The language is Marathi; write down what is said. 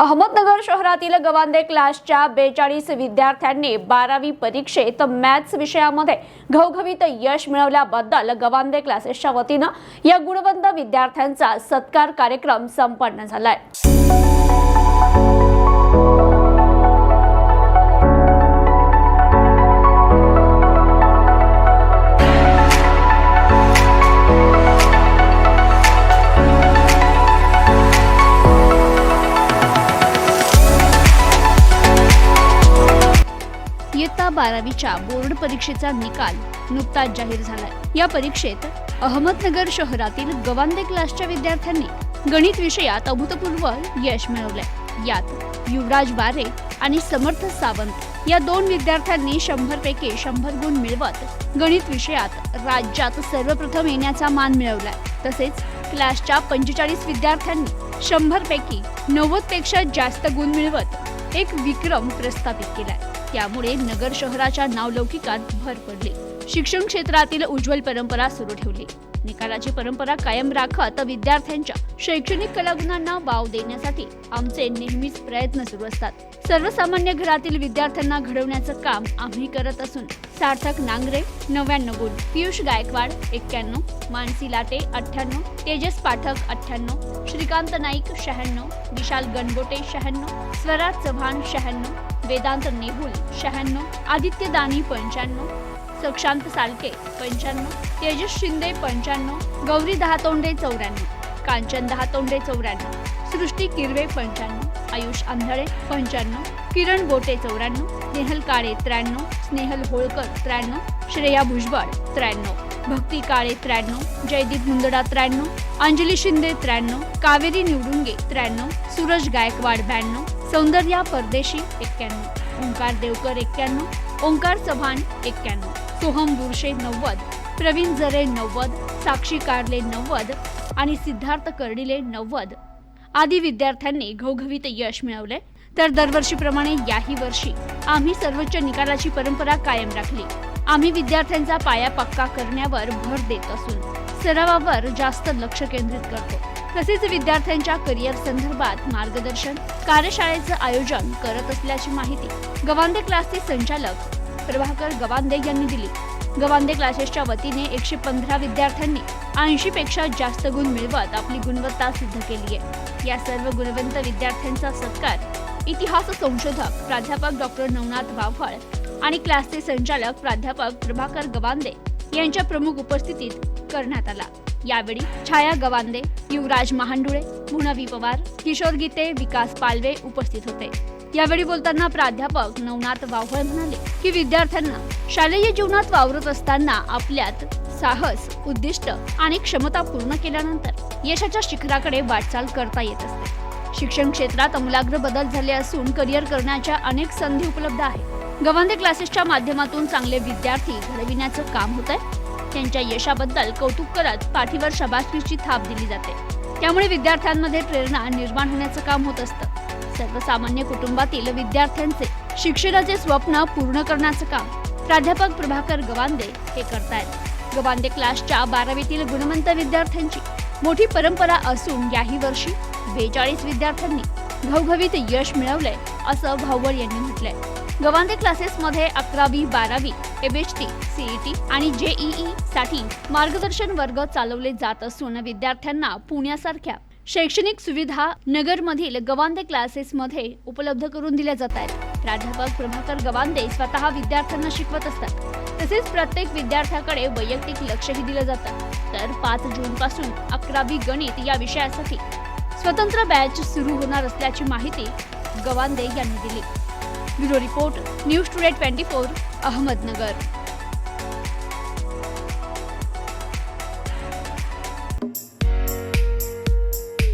अहमदनगर शहरातील गवांदे क्लासच्या बेचाळीस विद्यार्थ्यांनी बारावी परीक्षेत मॅथ्स विषयामध्ये घवघवीत यश मिळवल्याबद्दल गवांदे क्लासेसच्या वतीनं या गुणवंत विद्यार्थ्यांचा सत्कार कार्यक्रम संपन्न झालाय. बारावीच्या बोर्ड परीक्षेचा निकाल नुकताच जाहीर झालाय. या परीक्षेत अहमदनगर शहरातील गवांदे क्लासच्या विद्यार्थ्यांनी गणित विषयात अभूतपूर्व यश मिळवलंय. यात युवराज बारे आणि समर्थ सावंत या दोन विद्यार्थ्यांनी शंभर पैकी शंभर गुण मिळवत गणित विषयात राज्यात सर्वप्रथम येण्याचा मान मिळवलाय. तसेच क्लासच्या पंचेचाळीस विद्यार्थ्यांनी शंभर पैकी नव्वदपेक्षा जास्त गुण मिळवत एक विक्रम प्रस्थापित केलाय. त्यामुळे नगर शहराच्या नावलौकिकात भर पडली. शिक्षण क्षेत्रातील उज्ज्वल परंपरा सुरू ठेवली. निकालाची परंपरा कायम राखत विद्यार्थ्यांच्या शैक्षणिक कलागुणांना वाव देण्यासाठी आमचे नेहमीच प्रयत्न सुरू असतात. सर्वसामान्य घरातील विद्यार्थ्यांना घडवण्याचं काम आम्ही करत असून सार्थक नांगरे नव्याण्णव गुण पियुष गायकवाड एक्क्याण्णव मानसी लाटे अठ्ठ्याण्णव तेजस पाठक अठ्ठ्याण्णव श्रीकांत नाईक शहाण्णव विशाल गणबोटे शहाण्णव स्वराज चव्हाण शहाण्णव वेदांत नेहुल शहाण्णव आदित्य दानी पंच्याण्णव सक्षांत सालके पंच्याण्णव तेजस शिंदे पंच्याण्णव गौरी दहातोंडे चौऱ्याण्णव कांचन दहातोंडे चौऱ्याण्णव. सृष्टी किरवे पंच्याण्णव आयुष आंधळे पंच्याण्णव किरण गोटे चौऱ्याण्णव स्नेहल काळे त्र्याण्णव स्नेहल होळकर त्र्याण्णव श्रेया भुजबळ त्र्याण्णव भक्ती काळे त्र्याण्णव जयदीप मुंदडा त्र्याण्णव अंजली शिंदे त्र्याण्णव कावेरी निवडुंगे त्र्याण्णव सूरज गायकवाड ब्याण्णव सौंदर्या परदेशी एक्क्याण्णव ओंकार देवकर एक्क्याण्णव ओंकार चव्हाण एक्क्याण्णव सोहम बुरशे नव्वद प्रवीण जरे नव्वद साक्षी कारले नव्वद आणि सिद्धार्थ कर्डिले नव्वद. आदी विद्यार्थ्यांनी घवघवीत यश मिळवले. तर दरवर्षीप्रमाणे याही वर्षी आम्ही सर्वोच्च निकालाची परंपरा कायम राखली. आम्ही विद्यार्थ्यांचा पाया पक्का करण्यावर भर देत असून सरावावर जास्त लक्ष केंद्रित करतो. तसेच विद्यार्थ्यांच्या करिअर संदर्भात मार्गदर्शन कार्यशाळेचं आयोजन करत असल्याची माहिती गवांदे क्लासचे संचालक प्रभाकर गवांदे यांनी दिली. गवांदे क्लासेसच्या वतीने एकशे पंधरा विद्यार्थ्यांनी ऐंशी पेक्षा जास्त गुण मिळवत आपली गुणवत्ता सिद्ध केली आहे या सर्व गुणवंत विद्यार्थ्यांचा सत्कार इतिहास संशोधक प्राध्यापक डॉक्टर नवनाथ वाव्हळ आणि क्लासचे संचालक प्राध्यापक प्रभाकर गवांदे यांच्या प्रमुख उपस्थितीत करण्यात आला. यावेळी छाया गवांदे युवराज महांडुळे मुनवी पवार किशोर गीते विकास पालवे उपस्थित होते. यावेळी बोलताना प्राध्यापक नवनाथ वाव्हळ म्हणाले की विद्यार्थ्यांना शालेय जीवनात वावरत असताना आपल्यात साहस उद्दिष्ट आणि क्षमता पूर्ण केल्यानंतर यशाच्या शिखराकडे वाटचाल करता येत असते. शिक्षण क्षेत्रात अमूलाग्र बदल झाले असून करिअर करण्याच्या अनेक संधी उपलब्ध आहेत. गवांदे क्लासेसच्या माध्यमातून चांगले विद्यार्थी घडविण्याचं काम होत आहे त्यांच्या यशाबद्दल कौतुक करत पाठीवर शबासकीची थाप दिली जाते. त्यामुळे विद्यार्थ्यांमध्ये प्रेरणा निर्माण होण्याचं काम होत असतं. सर्वसामान्य कुटुंबातील विद्यार्थ्यांचे शिक्षणाचे स्वप्न पूर्ण करण्याचं काम प्राध्यापक प्रभाकर गवांदे हे करतायत. गवांदे क्लासच्या बारावीतील गुणवंत विद्यार्थ्यांची मोठी परंपरा असून याही वर्षी बेचाळीस विद्यार्थ्यांनी घवघवीत यश मिळवलंय असं भाऊवळ यांनी म्हटलंय. गवांदे क्लासेसमध्ये अकरावी बारावी एबीएचटी सीईटी आणि जेईई साठी मार्गदर्शन वर्ग चालवले जात असून विद्यार्थ्यांना पुण्यासारख्या शैक्षणिक सुविधा नगरमधील गवांदे क्लासेसमध्ये उपलब्ध करून दिल्या जात आहेत. प्राध्यापक प्रभाकर गवांदे स्वतः विद्यार्थ्यांना शिकवत असतात. तसेच प्रत्येक विद्यार्थ्याकडे वैयक्तिक लक्षही दिलं जातं. तर पाच जून पासून अकरावी गणित या विषयासाठी स्वतंत्र बॅच सुरू होणार असल्याची माहिती गवांदे यांनी दिली. Bureau report news today twenty four Ahmednagar.